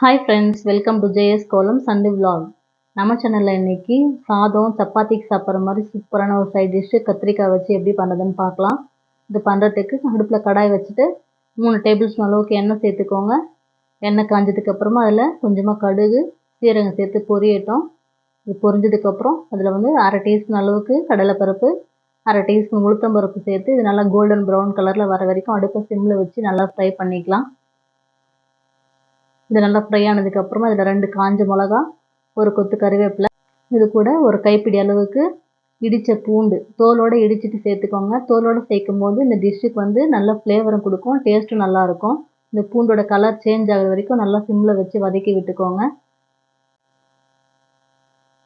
Hi friends welcome to JS Kolam Sunday vlog நம்ம சேனலில் இன்னைக்கு சாதம் சப்பாத்திக்கு சாப்பிட்ற மாதிரி சூப்பரான ஒரு சைட் டிஷ்ஷு கத்திரிக்காய் வச்சு எப்படி பண்ணுறதுன்னு பார்க்கலாம். இது பண்ணுறதுக்கு அடுப்பில் கடாய் வச்சுட்டு மூணு டேபிள் ஸ்பூன் அளவுக்கு எண்ணெய் சேர்த்துக்கோங்க. எண்ணெய் காஞ்சதுக்கு அப்புறமா அதில் கொஞ்சமாக கடுகு சீரகம் சேர்த்து பொரியட்டும். இது பொரிஞ்சதுக்கப்புறம் அதில் வந்து அரை டீஸ்பூன் அளவுக்கு கடலைப்பருப்பு அரை டீஸ்பூன் உளுத்தம்பருப்பு சேர்த்து இது நல்லா கோல்டன் ப்ரௌன் கலரில் வர வரைக்கும் அடுப்பை சிம்மில் வச்சு நல்லா ஃப்ரை பண்ணிக்கலாம். இது நல்லா ஃப்ரை ஆனதுக்கப்புறமா இதில் ரெண்டு காஞ்ச மிளகா ஒரு கொத்து கருவேப்பிலை இது கூட ஒரு கைப்பிடி அளவுக்கு இடித்த பூண்டு. தோலோடு இடிச்சிட்டு சேர்த்துக்கோங்க. தோலோடு சேர்க்கும் போது இந்த டிஷ்ஷுக்கு வந்து நல்ல ஃப்ளேவரும் கொடுக்கும் டேஸ்ட்டும் நல்லாயிருக்கும் இந்த பூண்டோட கலர் சேஞ்ச் ஆகுற வரைக்கும் நல்லா சிம்மில் வச்சு வதக்கி விட்டுக்கோங்க.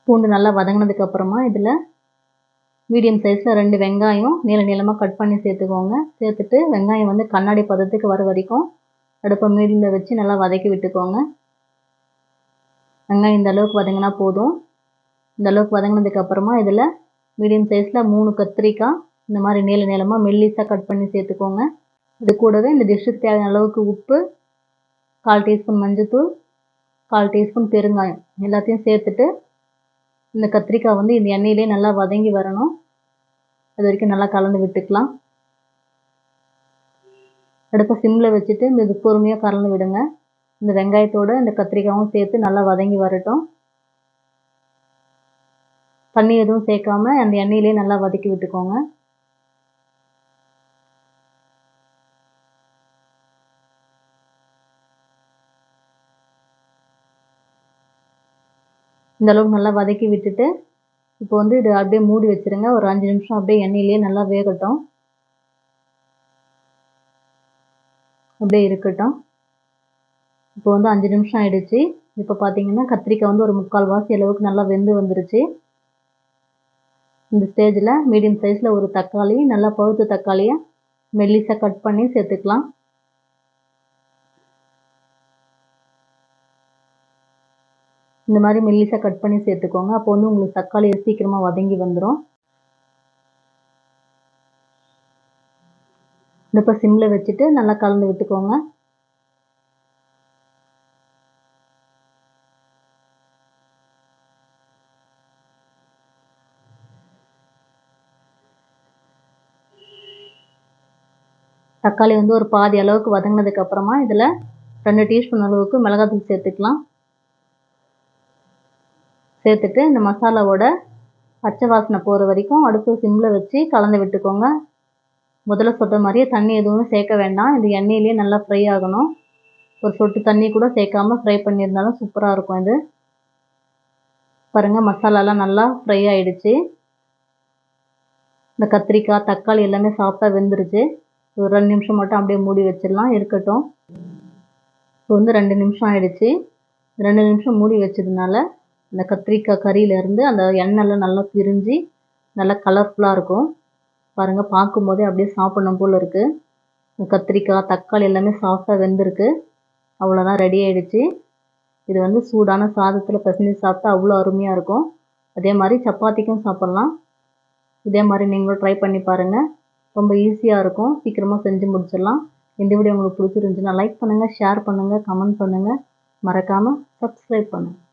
பூண்டு நல்லா வதங்கினதுக்கப்புறமா இதில் மீடியம் சைஸில் ரெண்டு வெங்காயம் நீள நீளமாக கட் பண்ணி சேர்த்துக்கோங்க. சேர்த்துட்டு வெங்காயம் வந்து கண்ணாடி பதத்துக்கு வர வரைக்கும் அடுப்பை மீடியில் வச்சு நல்லா வதக்கி விட்டுக்கோங்க. வெங்காயம் இந்த அளவுக்கு வதங்கினா போதும். இந்த அளவுக்கு வதங்கினதுக்கப்புறமா இதில் மீடியம் சைஸில் மூணு கத்திரிக்காய் இந்த மாதிரி நீள நீளமாக மெல்லிஸாக கட் பண்ணி சேர்த்துக்கோங்க. இது கூடவே இந்த டிஷ்ஷுக்கு தேவையான அளவுக்கு உப்பு கால் டீஸ்பூன் மஞ்சத்தூள் கால் டீஸ்பூன் பெருங்காயம். எல்லாத்தையும் சேர்த்துட்டு இந்த கத்திரிக்காய் வந்து இந்த எண்ணெயிலே நல்லா வதங்கி வரணும். அது வரைக்கும் நல்லா கலந்து விட்டுக்கலாம். அடுப்பை சிம்மில் வச்சுட்டு இது பொறுமையாக கலந்து விடுங்க. இந்த வெங்காயத்தோடு இந்த கத்திரிக்காயும் சேர்த்து நல்லா வதங்கி வரட்டும். தண்ணி எதுவும் சேர்க்காம அந்த எண்ணெயிலே நல்லா வதக்கி விட்டுக்கோங்க. இந்த அளவுக்கு நல்லா வதக்கி விட்டுட்டு இப்போ வந்து இது அப்படியே மூடி வச்சுருங்க. ஒரு அஞ்சு நிமிஷம் அப்படியே எண்ணெயிலே நல்லா வேகட்டும். அப்படியே இருக்கட்டும். இப்போ வந்து அஞ்சு நிமிஷம் ஆயிடுச்சு. இப்போ பார்த்தீங்கன்னா கத்திரிக்காய் வந்து ஒரு முக்கால் வாசி அளவுக்கு நல்லா வெந்து வந்துருச்சு. இந்த ஸ்டேஜில் மீடியம் சைஸில் ஒரு தக்காளி நல்லா பழுத்த தக்காளியை மெல்லிசாக கட் பண்ணி சேர்த்துக்கலாம். இந்த மாதிரி மெல்லிசாக கட் பண்ணி சேர்த்துக்கோங்க. அப்போ வந்து உங்களுக்கு தக்காளி சீக்கிரமாக வதங்கி வந்துடும் இப்போ சிம்மில் வச்சுட்டு நல்லா கலந்து விட்டுக்கோங்க. தக்காளி வந்து ஒரு பாதி அளவுக்கு வதங்கினதுக்கு அப்புறமா இதில் ரெண்டு டீஸ்பூன் அளவுக்கு மிளகாத்தூள் சேர்த்துக்கலாம். சேர்த்துட்டு இந்த மசாலாவோட பச்சை வாசனை போகிற வரைக்கும் அடுப்பு சிம்மில் வச்சு கலந்து விட்டுக்கோங்க. முதல்ல சொல்கிற மாதிரியே தண்ணி எதுவும் சேர்க்க வேண்டாம். இது எண்ணெயிலேயே நல்லா ஃப்ரை ஆகணும். ஒரு சொட்டு தண்ணி கூட சேர்க்காம ஃப்ரை பண்ணியிருந்தாலும் சூப்பராக இருக்கும் இது. பாருங்கள் மசாலாலாம் நல்லா ஃப்ரை ஆகிடுச்சு இந்த கத்திரிக்காய் தக்காளி எல்லாமே சாஃப்டாக வெந்துருச்சு. ஒரு ரெண்டு நிமிஷம் மட்டும் அப்படியே மூடி வச்சிடலாம் இருக்கட்டும். இப்போ வந்து ரெண்டு நிமிஷம் ஆகிடுச்சு ரெண்டு நிமிஷம் மூடி வச்சதுனால இந்த கத்திரிக்காய் கறியிலேருந்து அந்த எண்ணெய்லாம் நல்லா பிரிஞ்சு நல்லா கலர்ஃபுல்லாக இருக்கும். பாருங்கள் பார்க்கும்போதே அப்படியே சாப்பிடணும் போல் இருக்குது கத்திரிக்காய் தக்காளி எல்லாமே சாஃப்டாக வெந்திருக்கு. அவ்வளோதான் ரெடி ஆகிடுச்சு இது வந்து சூடான சாதத்தில் பிசைஞ்சு சாப்பிட்டா அவ்வளோ அருமையாக இருக்கும். அதே மாதிரி சப்பாத்திக்கும் சாப்பிட்லாம். இதே மாதிரி நீங்களும் ட்ரை பண்ணி பாருங்கள் ரொம்ப ஈஸியாக இருக்கும். சீக்கிரமாக செஞ்சு முடிச்சிடலாம். இந்த வீடியோ உங்களுக்கு பிடிச்சிருந்துச்சுன்னா லைக் பண்ணுங்கள் ஷேர் பண்ணுங்கள் கமெண்ட் பண்ணுங்கள் மறக்காமல் சப்ஸ்கிரைப் பண்ணுங்கள்